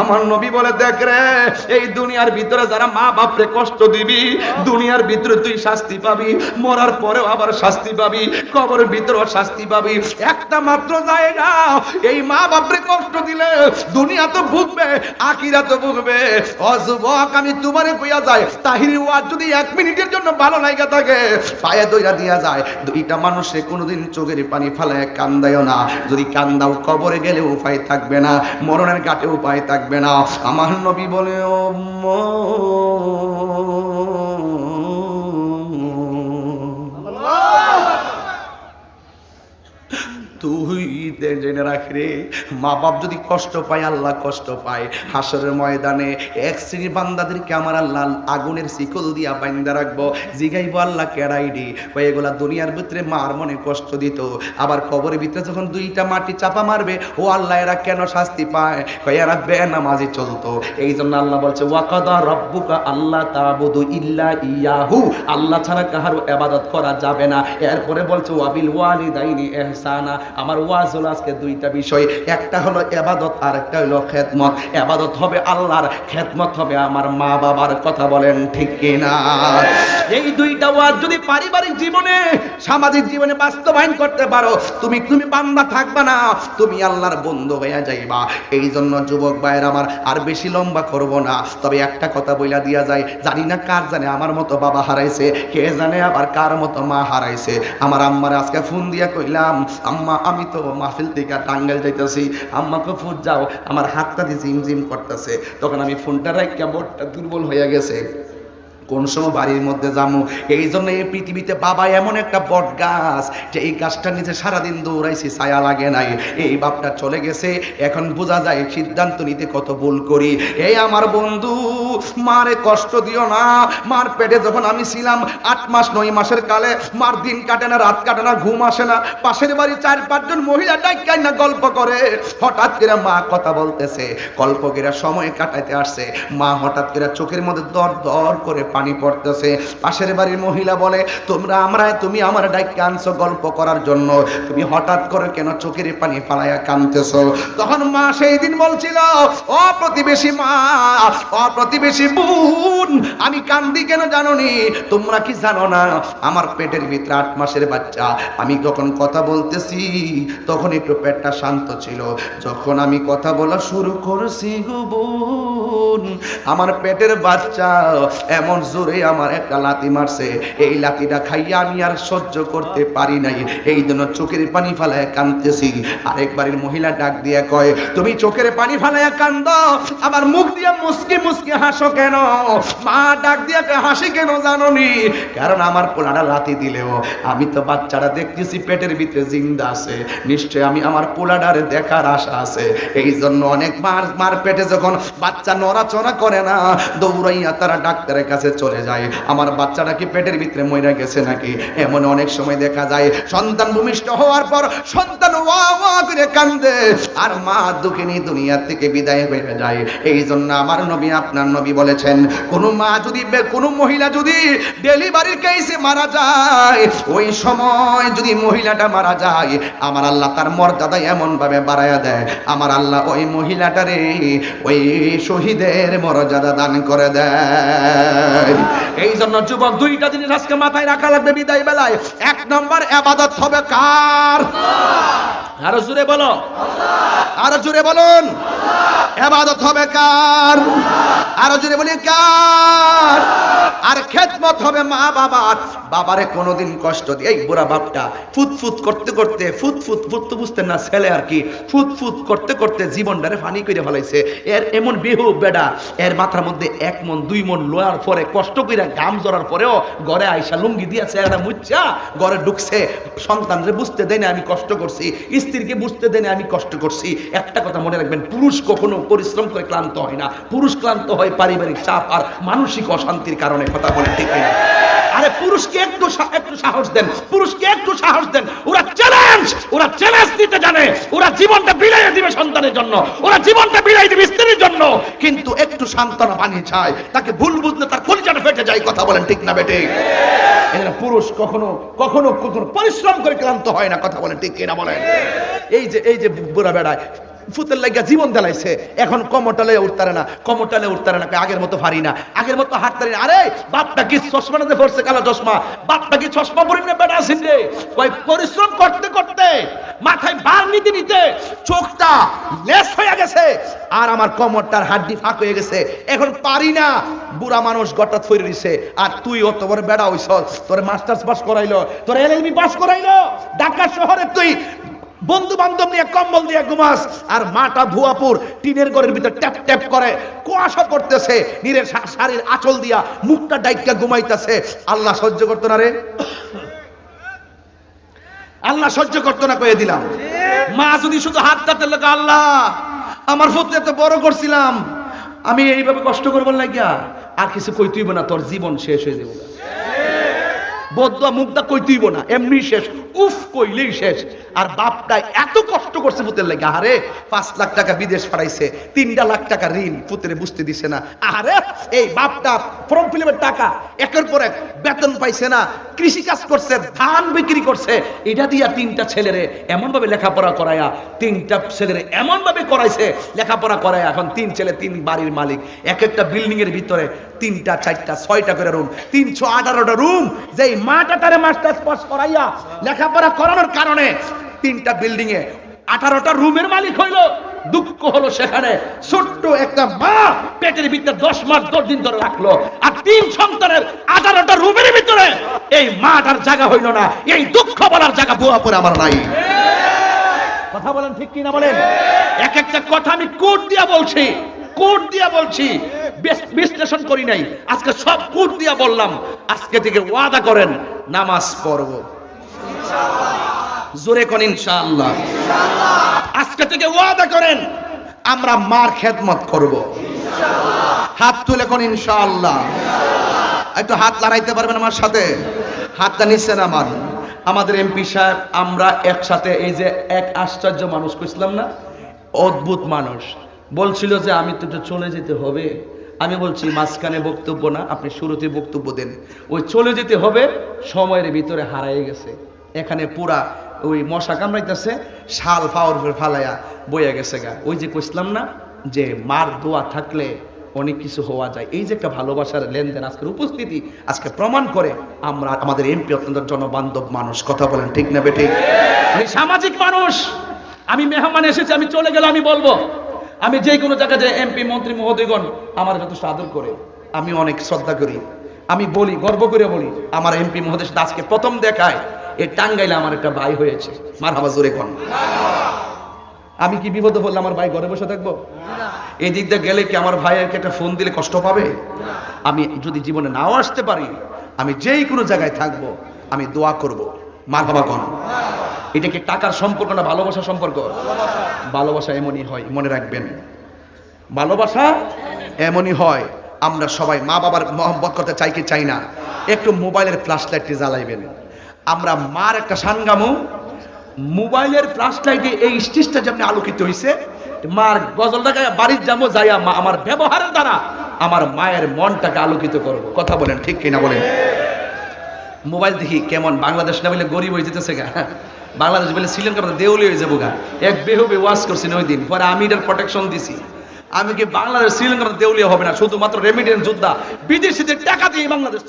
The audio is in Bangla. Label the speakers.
Speaker 1: আমার নবী বলে দেখ রে, এই দুনিয়ার ভিতরে যারা মা বাপরে কষ্ট দিবি, দুনিয়ার ভিতরে তুই শাস্তি পাবি, মরার পরেও আবার শাস্তি পাবি, কবরের ভিতরেও শাস্তি পাবি। একটা মাত্র জায়গা এই মা বাপরে কষ্ট দিলে দুনিয়া তো ভুগবে আকিরা তো ভুগবে অযুবক আমি তোমারে কইয়া যায় তাহিরি ওয়াজ যদি এক মিনিটের জন্য ভালো লাগা থাকে, পায়ে দইরা দিয়া যায়। দুইটা মানুষে কোনোদিন চোখের পানি ফালায় কান্দায়ও না। যদি কান্দাও কবরে গেলে উপায় থাকবে না, মরণের ঘাটে উপায় থাকবে না। আমার নবী বলে ও রে মা বাপ যদি কষ্ট পায়, আল্লাহ কষ্ট পায়। হাসরের ময়দানে এক শ্রেণি বান্দাদেরকে আমার আল্লাহ আগুনের শিকল দিয়া বাইন্দা রাখব, জিগাইবো আল্লাহ কেড়াইডি কয়ে, এগুলা দুনিয়ার ভিতরে মার মনে কষ্ট দিত। আবার কবরের ভিতরে যখন দুইটা মাটি চাপা মারবে, ও আল্লাহ এরা কেন শাস্তি পায়? কয়ে, এরা বেনামাজি চলতো। এই জন্য আল্লাহ বলছে, ওয়াকাদা রব্বুকা আল্লাহ তাবুদু ইল্লা ইয়াহু। আল্লাহ ছাড়া কাহারও ইবাদত করা যাবে না। এরপরে বলছে ওয়াবিল ওয়ালিদাইনি ইহসানা। আমার ওয়াজ হলো আজকে দুইটা বিষয়, একটা হলো এবাদত আর একটা হলো খেদমত। এবাদত হবে আল্লাহর, খেদমত হবে আমার মা বাবার কথা বলেন ঠিক কিনা? এই দুইটা ওয়াজ যদি পারিবারিক জীবনে, সামাজিক জীবনে বাস্তবায়ন করতে পারো, তুমি তুমি বান্দা থাকবা না, তুমি আল্লাহর বন্ধু হয়ে যাইবা। এই জন্য যুবক ভাইয়ের আমার আর বেশি লম্বা করব না। তবে একটা কথা বইলা দিয়া যায়, জানি না কার জানে আমার মতো বাবা হারাইছে, কে জানে আবার কার মতো মা হারাইছে। আমার আম্মার আজকে ফোন দিয়া কইলাম, আম্মা, আমি তো মাহফিল থেকে টাঙ্গাইল যাইতেছি আম্মাকে ফুট যাও, আমার হাতটা দিয়ে জিম জিম করতেছে। তখন আমি ফোনটা রাখিয়া বোর্ডটা দুর্বল হয়ে গেছে। কোন সময় বাড়ির মধ্যে যামু? এই জন্য এই পৃথিবীতে বাবা এমন একটা বট গাছ যে এই গাছটার নিচে সারাদিন দৌড়াইছি, ছায়া লাগে নাই। এই বাপটা চলে গেছে। এখন বোঝা যায় সিদ্ধান্ত নিতে কত ভুল করি। এই আমার বন্ধু, মারে কষ্ট দিও না। মার পেটে যখন আমি ছিলাম আট মাস, নয় মাসের কালে, মার দিন কাটে না, রাত কাটে না, ঘুম আসে না। পাশের বাড়ি চার পাঁচজন মহিলা ডাক্তার না গল্প করে। হঠাৎ করে মা কথা বলতেছে। কল্পকেরা সময় কাটাইতে আসছে। মা হঠাৎ করে চোখের মধ্যে দর দর করে পানি পড়তেছে। পাশের বাড়ির মহিলা বলে, তোমরা আমরা তুমি আমার ডাইকে আনছো গল্প করার জন্য। তুমি হঠাৎ করে কেন চোখের পানি ফালাইয়া কানতেছো? তখন মা সেই দিন বলছিল, ও প্রতিবেশী মা, ও প্রতিবেশী বোন, আমি কান্দি কেন জানোনি? তোমরা কি জানো না? আমার পেটের ভিতরে আট মাসের বাচ্চা। আমি যখন কথা বলতেছি, তখন একটু পেটটা শান্ত ছিল। যখন আমি কথা বলা শুরু করছি গো বোন, আমার পেটের বাচ্চা এমন জোরে আমার একটা লাথি মারছে। এই লাথিটা খাইয়া আমি আর সহ্য করতে পারি নাই। এই জন্য চোখের পানি ফালায় কান্দতেছি আরেকবারের মহিলা ডাক দিয়ে কয়, তুমি চোখের পানি ফালায় কান্দ। আমার মুখ দিয়ে মুসকি মুসকি হাসো কেন? মা ডাক দিয়ে হাসি কেন জানোনি? কারণ আমার পোলাটা লাথি দিলেও। আমি তো বাচ্চাটা দেখতেছি পেটের ভিতরে জিন্দা আছে। নিশ্চয় আমি আমার পোলাডার দেখার আশা আছে। এই জন্য অনেক মার মার পেটে যখন বাচ্চা নড়াচড়া করে না, দৌড়াইয়া তারা ডাক্তারের কাছে চলে যায়। আমার বাচ্চাটা কি পেটের ভিতরে মইরা গেছে নাকি? এমন অনেক সময় দেখা যায়, সন্তান ভূমিষ্ঠ হওয়ার পর সন্তান ওয়া ওয়া করে কান্দে, আর মা দুঃখিনী দুনিয়া থেকে বিদায় হয়ে যায়। এই জন্য আমার নবী, আপনার নবী বলেছেন, কোন মা যদি কোন মহিলা যদি ডেলিভারির কেসে মারা যায়, ওই সময় যদি মহিলাটা মারা যায়, আমার আল্লাহ তার মর্যাদা এমন ভাবে বাড়ায়া দেয়। আমার আল্লাহ ওই মহিলাটারে ওই শহীদের মর্যাদা দান করে দেয়। এই জন্য যুবক দুইটা জিনিস আজকে মাথায় রাখা লাগবে বিদায় বেলায়। এক নম্বর আবাদত হবে কার? আরও জুড়ে বলো। আরও জুড়ে বলুন। এবাদত হবে কার? আরও জুড়ে বলি, কার? আর খেদমত হবে মা বাবার। বাবারে কোনোদিন কষ্ট দিয়ে, এই বুড়া বাপটা ফুতফুত করতে করতে ফুতফুত বুঝতেন না ছেলে আর কি ফুতফুত করতে করতে জীবনটারে ফানি করে ফেলাইছে। এর এমন বিহু বেডা এর মাথার মধ্যে এক মন, দুই মন লোয়ার পরে, কষ্ট কইরা গাম জড়ার পরেও ঘরে আইসা লুঙ্গি দিয়েছে একটা মুচ্ছা ঘরে ঢুকছে। সন্তানরে বুঝতে দেয় আমি কষ্ট করছি, স্ত্রীকে বুঝতে দেয় আমি কষ্ট করছি। একটা কথা মনে রাখবেন, পুরুষ কখনো পরিশ্রম করে ক্লান্ত হয় না। পুরুষ ক্লান্ত হয় পারিবারিক চাপ আর মানসিক অশান্তির কারণে, কথা বলে ঠিক না আরে পুরুষকে একটু একটু সাহস দেন। পুরুষকে একটু সাহস দেন। ওরা চ্যালেঞ্জ ওরা চ্যালেঞ্জ দিতে জানে। ওরা জীবনটা বিলাইয়ে দিবে সন্তানের জন্য। ওরা জীবনটা বিলাই দিবে স্ত্রীর জন্য। কিন্তু একটু সান্ত্বনা বানিয়ে চায়। তাকে ভুল বুঝলে তার কলিজাটা ফেটে যায়। কথা বলেন ঠিক না বেটে? পুরুষ কখনো কখনো কখনো পরিশ্রম করে ক্লান্ত হয় না। কথা বলেন ঠিক কিনা বলেন? এই যে এই যে বুড়া বেড়ায় ফুতের লাগিয়া জীবন দেলাইছে। এখন কমরটালে উঠতারে না কমরটালে উঠতারে না আগের মতো পারি না। আগের মতো হাঁটতারি না। আরে, বাপটা কি চশমা নাতে পড়ছে কালো চশমা? বাপটা কি চশমা পরি না বেটা আসেন রে? কয় পরিশ্রম করতে করতে, মাথায় বার নিতে নিতে চোখটা লেস হয়ে গেছে, আর আমার কমরটার হাড্ডি ফাঁক হয়ে গেছে। এখন পারি না, বুড়া মানুষ গটা থইরে দিছে। আর তুই অত বড় বেড়া হইছ তোর মাস্টার্স পাস করাইলো, তোর এলএলবি পাস করাইলো, ঢাকা শহরে তুই বন্ধু বান্ধব নিয়ে কম্বল দিয়ে ঘুমাস, আর মাটা ভুয়াপুর টিনের ঘরের ভিতর ট্যাপ ট্যাপ করে, কুয়াশা করতেছে নীরের শাড়ির আঁচল দিয়া মুখটা ডাইকা ঘুমাইতেছে। আল্লাহ সহ্য করতো না রে। আল্লাহ সহ্য করতো না, কয়ে দিলাম। মা যদি শুধু হাত তাতে লাগে আল্লাহ, আমার ফুতে এত বড় করছিলাম। আমি এইভাবে কষ্ট করবার লাগিয়া আর কিছু কই তুইব না, তোর জীবন শেষ হয়ে যাব বদুয়া মুখটা কই তুইব না এমনি শেষ। উফ, কইলেই শেষ। আর বাপটা এত কষ্ট করছে পুতের লাগে আরে পাঁচ লাখ টাকা বিদেশ পাঠাইছে, তিনটা লাখ টাকা ঋণ পুতের বুঝতে দিছে না। আরে এই বাপটা ফর্ম ফিলিমের টাকা, একের পর এক বেতন পাইছে না কৃষি কাজ করছে, ধান বিক্রি করছে, এটা দিয়া তিনটা ছেলেরে এমন ভাবে লেখাপড়া করায়া, তিনটা ছেলেরে এমন ভাবে করাইছে, লেখাপড়া করায়া, এখন তিন ছেলে, তিন বাড়ির মালিক। এক একটা বিল্ডিং এর ভিতরে তিনটা, চারটা, ছয়টা করে রুম তিনশো আঠারোটা রুম যেই মাটা তারে মাস্টার্স পাস করাইয়া লেখাপড়া করানোর কারণে তিনটা বিল্ডিং এ আঠারোটা রুমের মালিক হইল। দুঃখ হলো সেখানে। ছোট্ট একটা মা পেটের ভিতরে দশ মাস, দশ দিন ধরে রাখল। আর তিন সন্তানের আঠারোটা রুমের ভিতরে এই মাটার জায়গা হইল না। এই দুঃখ বলার জায়গা বুয়া পরে আমার নাই। কথা বলেন ঠিক কিনা বলেন? এক একটা কথা আমি কোট দিয়া বলছি, কোট দিয়া বলছি। বেশ- বিশ্লেষণ করি নাই। আজকে সব কোট দিয়া বললাম। আজকে থেকে ওয়াদা করেন, নামাজ পড়ব। জোরে কোন ইনশাআল্লাহ। আজকে থেকে ওয়াদা করেন, আমরা মার খেদমত করব। হাত তুলে কোন ইনশাআল্লাহ। একটু হাত লড়াইতে পারবেন আমার সাথে? হাতটা নিচ্ছেন আমার আমাদের এমপি সাহেব, আমরা একসাথে এই যে এক আশ্চর্য মানুষ কইছিলাম না? অদ্ভুত মানুষ। বলছিল যে, আমি তো চলে যেতে হবে। আমি বলছি, মাঝখানে বক্তব্য না, আপনি শুরুতে বক্তব্য দেন। ওই চলে যেতে হবে, সময়ের ভিতরে হারাই গেছে। এখানে পুরা ওই মশা কামড়াইতেছে, শাল ফাওয়ার উপরে ফালাইয়া বইয়া গেছে গা। ওই যে কইছিলাম না, যে মার দোয়া থাকলে অনেক কিছু হওয়া যায়। এই যে একটা ভালোবাসার লেনদেন আজকের উপস্থিতি, আজকে প্রমাণ করে আমরা আমাদের এমপি অত্যন্ত জনবান্ধব মানুষ। কথা বলেন, ঠিক না বেঠিক? উনি সামাজিক মানুষ, আমি মেহমান এসেছি, আমি চলে গেলে আমি বলব, আমি যে কোনো জায়গায় যে এমপি, মন্ত্রী, মহোদয়গণ আমার যথেষ্ট আদর করে, আমি অনেক শ্রদ্ধা করি, আমি বলি, গর্ব করে বলি, আমার এমপি মহোদয় আজকে প্রথম দেখায় এই টাঙ্গাইলে আমার একটা ভাই হয়েছে। মার হাবা জোরে কোন। আমি কি বিপদে বললে আমার ভাই ঘরে বসে থাকব? এই দিক দিয়ে গেলে কি আমার ভাইয়েরকে একটা ফোন দিলে কষ্ট পাবে? আমি যদি জীবনে নাও আসতে পারি, আমি যেই কোনো জায়গায় থাকব, আমি দোয়া করব। মার বাবা কন। এটা কি টাকার সম্পর্ক না ভালোবাসার সম্পর্ক? ভালোবাসা এমনই হয়, মনে রাখবেন। ভালোবাসা এমনই হয়, আমরা সবাই মা বাবার মহব্বত করতে চাই কি চাই না? একটু মোবাইলের ফ্ল্যাশ লাইটটি জ্বালাইবেন। আমরা মার একটা সানগামো, মোবাইলের ফ্ল্যাশ লাইটে এই স্টিচটা যেমনি আলোকিত হয়েছে মার গজলটা গায়ে বাড়ির যাব, যাইয়া মা আমার ব্যবহারের দ্বারা আমার মায়ের মনটাকে আলোকিত করব। কথা বলেন, ঠিক কিনা বলেন? মোবাইল দেখি কেমন, বাংলাদেশ না বলে গরিব হয়ে যেতেছে গা। বাংলাদেশ বলে শ্রীলঙ্কা দেউলি হয়ে যাব গা। এক বেহবে ওয়াশ করছি ওই দিন, পরে আমি এটার প্রোটেকশন দিছি। আমি কি বাংলাদেশ, শ্রীলঙ্কার দেউলিয়া হবে না, শুধুমাত্র রেমিডেন্স যোদ্ধা, বিদেশিদের টাকা দিয়ে বাংলাদেশ।